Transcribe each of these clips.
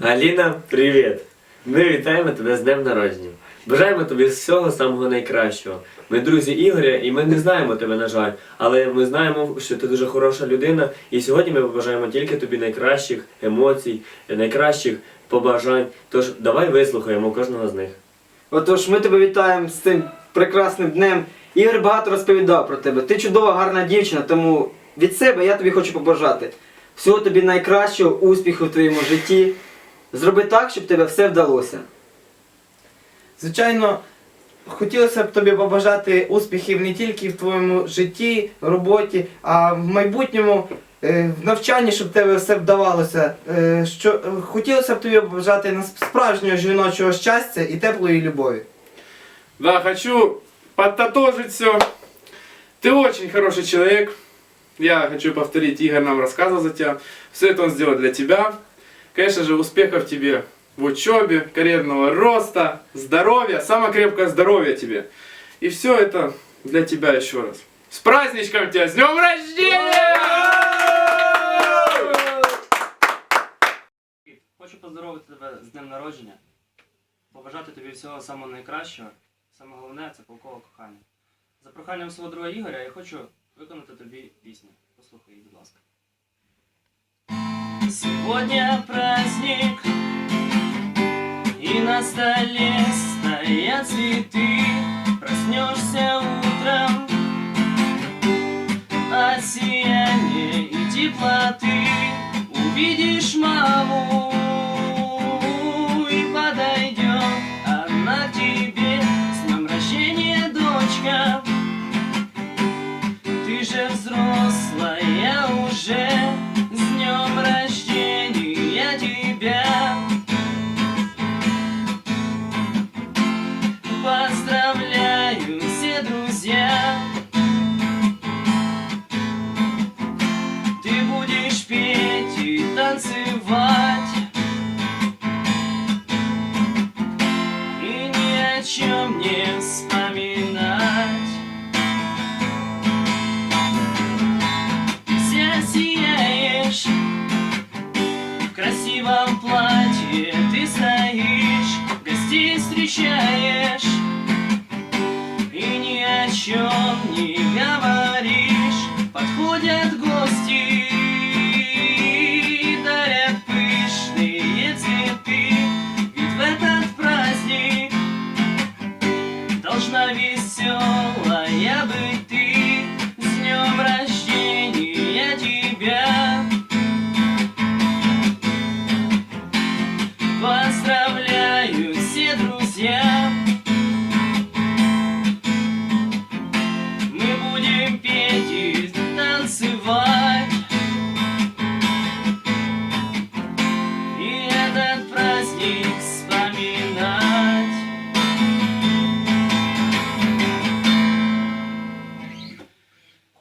Аліна, привіт! Ми вітаємо тебе з днем народження. Бажаємо тобі всього самого найкращого. Ми друзі Ігоря, і ми не знаємо тебе, на жаль, але ми знаємо, що ти дуже хороша людина, і сьогодні ми побажаємо тільки тобі найкращих емоцій, найкращих побажань. Тож давай вислухаємо кожного з них. Отож, ми тебе вітаємо з цим прекрасним днем. Ігор багато розповідав про тебе. Ти чудова, гарна дівчина, тому від себе я тобі хочу побажати. Всього тобі найкращого, успіху в твоєму житті. Зроби так, щоб тебе все вдалося. Звичайно, хотілося б тобі побажати успіхів не тільки в твоєму житті, роботі, а в майбутньому е, в навчанні, щоб в тебе все вдавалося. Е, Що, е, хотілося б тобі побажати нас- справжнього жіночого щастя і теплої любові. Да, хочу подтотожить все. Ты очень хороший человек. Я хочу повторить, Игорь нам рассказывал за тебя. Все это он сделал для тебя. Конечно же, успехов тебе в учебе, карьерного роста, здоровья, самое крепкое здоровье тебе. И все это для тебя еще раз. С праздничком тебя! С днем рождения! Хочу поздоровити тебе з днем народження, побажати тобі всього самого найкращого. Саме головне це полкове кохання. За проханням свого друга Ігоря я хочу виконати тобі пісню. Послухай її, будь ласка. Сегодня праздник, и на столе стоят цветы. Проснешься утром от сияния и теплоты. Увидишь маму чем не вспоминать. Вся сияешь В красивом платье ты стоишь Гостей встречаешь И ни о чем не говоришь. Подходят гости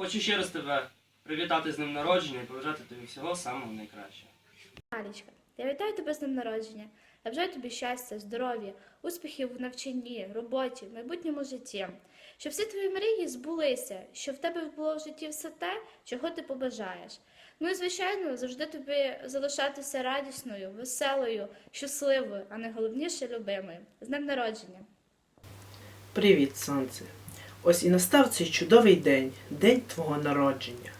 Хочу ще раз тебе привітати з днем народження і побажати тобі всього самого найкращого. Алічка, я вітаю тебе з днем народження. Я бажаю тобі щастя, здоров'я, успіхів в навчанні, роботі, майбутньому житті. Щоб всі твої мрії збулися, щоб в тебе було в житті все те, чого ти побажаєш. Ну і звичайно, завжди тобі залишатися радісною, веселою, щасливою, а найголовніше любимою. З днем народження! Привіт, сонце. Ось і настав цей чудовий день, день твого народження.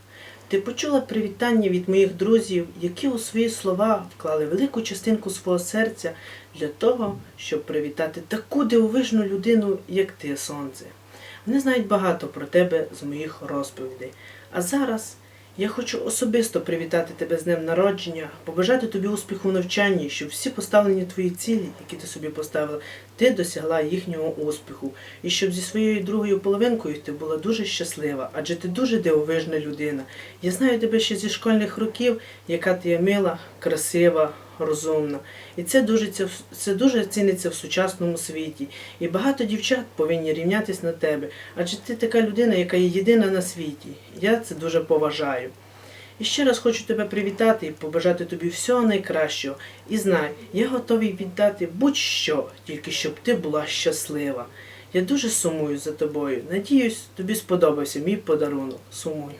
Ти почула привітання від моїх друзів, які у свої слова вклали велику частинку свого серця для того, щоб привітати таку дивовижну людину, як ти, сонце. Вони знають багато про тебе з моїх розповідей. А зараз я хочу особисто привітати тебе з днем народження, побажати тобі успіху в навчанні, щоб всі поставлені твої цілі, які ти собі поставила, ти досягла їхнього успіху, і щоб зі своєю другою половинкою ти була дуже щаслива, адже ти дуже дивовижна людина. Я знаю тебе ще зі школьних років, яка ти є мила, красива, розумна. І це дуже, це, дуже ціниться в сучасному світі. І багато дівчат повинні рівнятись на тебе, адже ти така людина, яка є єдина на світі. Я це дуже поважаю. І ще раз хочу тебе привітати і побажати тобі всього найкращого. І знай, я готовий віддати будь-що, тільки щоб ти була щаслива. Я дуже сумую за тобою. Надіюсь, тобі сподобався мій подарунок. Сумую.